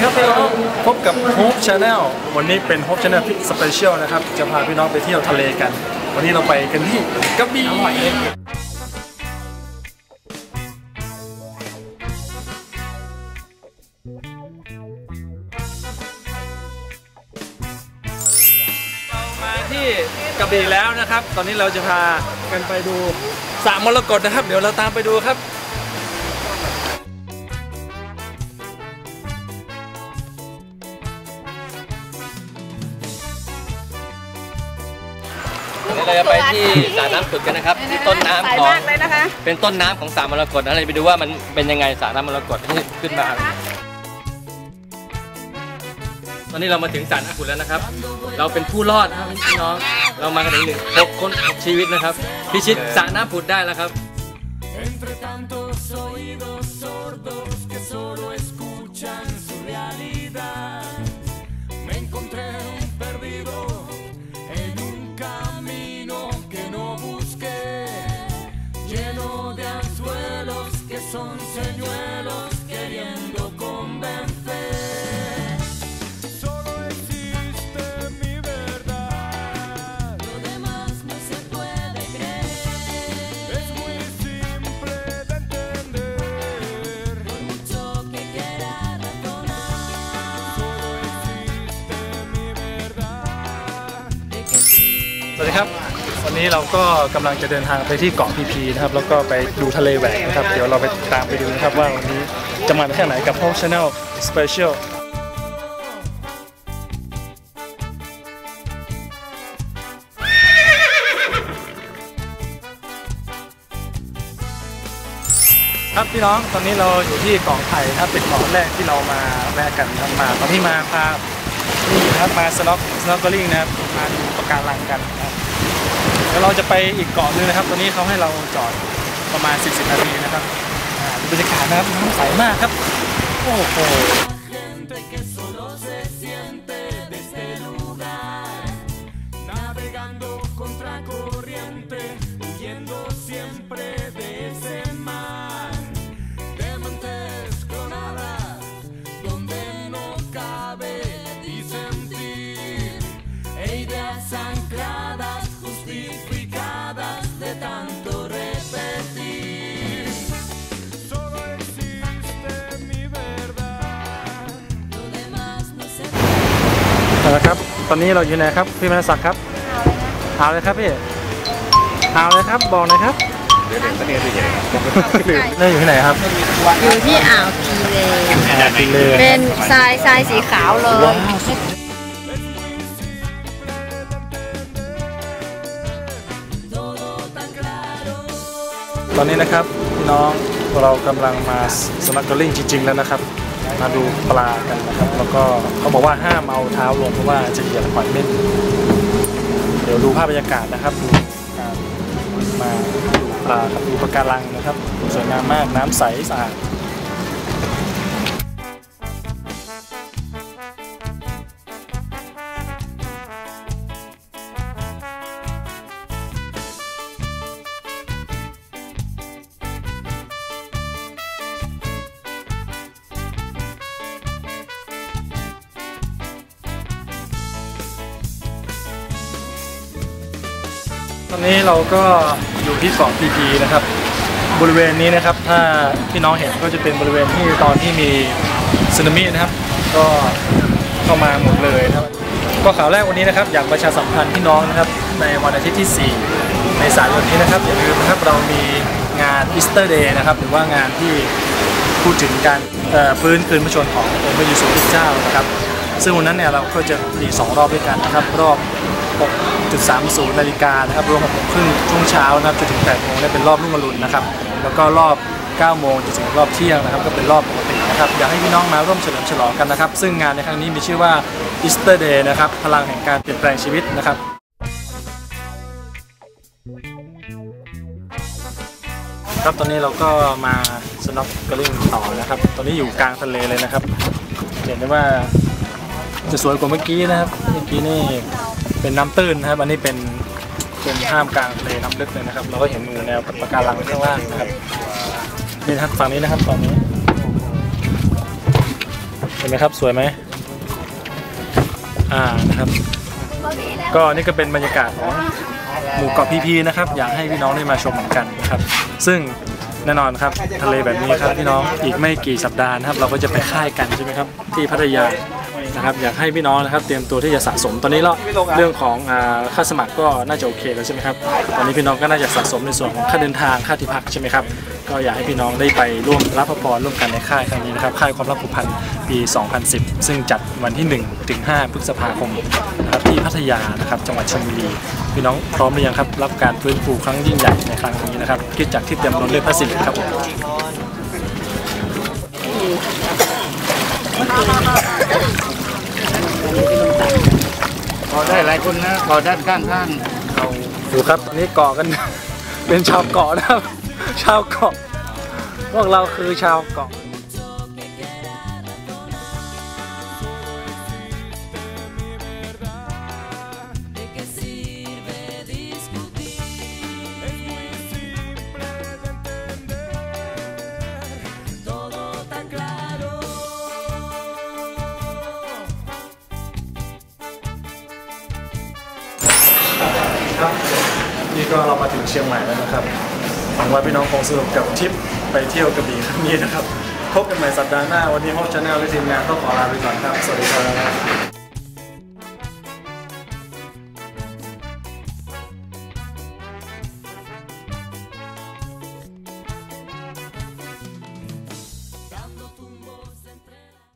วัสดีครับพี่น้องพบกับ Hope Channel วันนี้เป็น Hope Channel ที่สเปเชียลนะครับ จะพาพี่น้องไปเที่ยวทะเลกัน วันนี้เราไปกันที่กระบี่เรามาที่กระบี่แล้วนะครับ ตอนนี้เราจะพากันไปดูสระมรกตนะครับ เดี๋ยวเราตามไปดูครับ เดี๋ยวเราจะไปที่สระน้ำผุดกันนะครับที่ต้นน้ำสายของมากเลยนะคะเป็นต้นน้ำของสระมรกตนะเราไปดูว่ามันเป็นยังไงสระน้ำมรกตที่ขึ้นมา ตอนนี้เรามาถึงสระน้ำผุดแล้วนะครับ เราเป็นผู้รอดนะครับพี่น้อง เรามากันถึงหนึ่งหกคนหกชีวิตนะครับ พิชิตสระน้ำผุดได้แล้วครับ วัสดีครับ วันนี้เราก็กำลังจะเดินทางไปที่เกาะพีพีนะครับ แล้วก็ไปดูทะเลแหวกนะครับ เดี๋ยวเราไปตามไปดูนะครับว่าวันนี้จะมาแค่ไหนกับ Hope Channel Special ครับพี่น้องตอนนี้เราอยู่ที่เกาะไผ่นะครับเป็นเกาะแรกที่เรามาแวะกันนะครับมาตอนที่มาพานี่นะครับมาสน็อกสน็อกเกอริ่งนะครับมาดูปะการังกัน นะครับแล้วเราจะไปอีกเกาะหนึงนะครับ ตอนนี้เขาให้เราจอดประมาณ 40 นาทีนะครับอ่าบรรยากาศนะครับน้ำใสมากครับ โอ้โห เอาละครับ ตอนนี้เราอยู่ไหนครับพี่มนัสศักดิ์ครับเอาเลยครับพี่เอาเลยครับบอกหน่อยครับเล่นอยู่ที่ไหนครับ อยู่ที่อ่าวกีเลกินเลยเป็นทรายทรายสีขาวเลยตอนนี้นะครับพี่น้องเรากำลังมาสนักเกอร์ลิงจริงๆแล้วนะครับ มาดูปลากันนะครับ แล้วก็เขาบอกว่าห้ามเอาเท้าลงเพราะว่าจะเหยียบหอยเม่นเดี๋ยวดูภาพบรรยากาศนะครับดูการมาดูปลาครับดูปะการังนะครับสวยงามมากน้ำใสสะอาด ตอนนี้เราก็อยู่ที่เกาะพีพีนะครับ บริเวณนี้นะครับ ถ้าพี่น้องเห็นก็จะเป็นบริเวณที่ตอนที่มีสึนามินะครับ ก็เข้ามาหมดเลยนะครับ ก็ข่าวแรกวันนี้นะครับ อยากประชาสัมพันธ์พี่น้องนะครับ ในวันอาทิตย์ที่ 4 ในสายนนี้นะครับ อย่าลืมนะครับเรามีงานอีสเตอร์เดย์นะครับ หรือว่างานที่พูดถึงการฟื้นคืนพระชนม์ขององค์พระเยซูคริสต์เจ้านะครับ ซึ่งวันนั้นเนี่ยเราก็จะมีสองรอบด้วยกันนะครับ รอบ 6.30นาฬิกานะครับรวม6โมงครึ่งช่วงเช้านะครับจนถึง8โมงเนี่ยเป็นรอบรุ่งอรุณนะครับแล้วก็รอบ 9 โมงจนถึงรอบเที่ยงนะครับก็เป็นรอบปกตินะครับอยากให้พี่น้องมาร่วมเฉลิมฉลองกันนะครับซึ่งงานในครั้งนี้มีชื่อว่า Easter Day นะครับพลังแห่งการเปลี่ยนแปลงชีวิตนะครับครับตอนนี้เราก็มาสน็อกกร์ลิงต่อนะครับ ตอนนี้อยู่กลางทะเลเลยนะครับ เห็นได้ว่าจะสวยกว่าเมื่อกี้นะครับ เมื่อกี้นี่ เป็นน้ำตื้นนะครับ อันนี้เป็นเป็นท่ามกลางทะเลน้ำลึกเลยนะครับ เราก็เห็นหมูแนวปะการังข้างล่างนะครับนี่นะครับฝั่งนี้นะครับฝั่งนี้เห็นไหมครับสวยไหมอ่านะครับ ก็นี่ก็เป็นบรรยากาศของหมู่เกาะพีพีนะครับ อยากให้พี่น้องได้มาชมเหมือนกันนะครับ ซึ่งแน่นอนครับทะเลแบบนี้ครับพี่น้องอีกไม่กี่สัปดาห์นะครับ เราก็จะไปค่ายกันใช่ไหมครับที่พัทยา นะครับอยากให้พี่น้องนะครับเตรียมตัวที่จะสะสมตอนนี้แล้วเรื่องของอ่าค่าสมัครก็น่าจะโอเคแล้วใช่ไหมครับตอนนี้พี่น้องก็น่าจะสะสมในส่วนของค่าเดินทางค่าที่พักใช่ไหมครับก็อยากให้พี่น้องได้ไปร่วมรับพระพรร่วมกันในค่ายครั้งนี้นะครับค่ายความรักผูกพันปี 2010 ซึ่งจัดวันที่ 1 ถึง 5 พฤษภาคมนะครับที่พัทยานะครับจังหวัดชลบุรีพี่น้องพร้อมหรือยังครับรับการฟื้นฟูครั้งยิ่งใหญ่ในครั้งนี้นะครับคิดจากที่เต็มล้นด้วยพระสิริครับผม พอได้หลายคนนะพอด้านข้างข้างดูครับตอนนี้เกาะกัน เป็นชาวเกาะนะครับ ชาวเกาะพวกเราคือชาวเกาะ ครับนี่ก็เรามาถึงเชียงใหม่แล้วนะครับหวังว่าพี่น้องคงสนุกกับทริปไปเที่ยวกระบี่ครั้งนี้นะครับพบกันใหม่สัปดาห์หน้าวันนี้ฮอปชาแนลและทีมงานต้องขอลาไปก่อนครับ สวัสดีครับ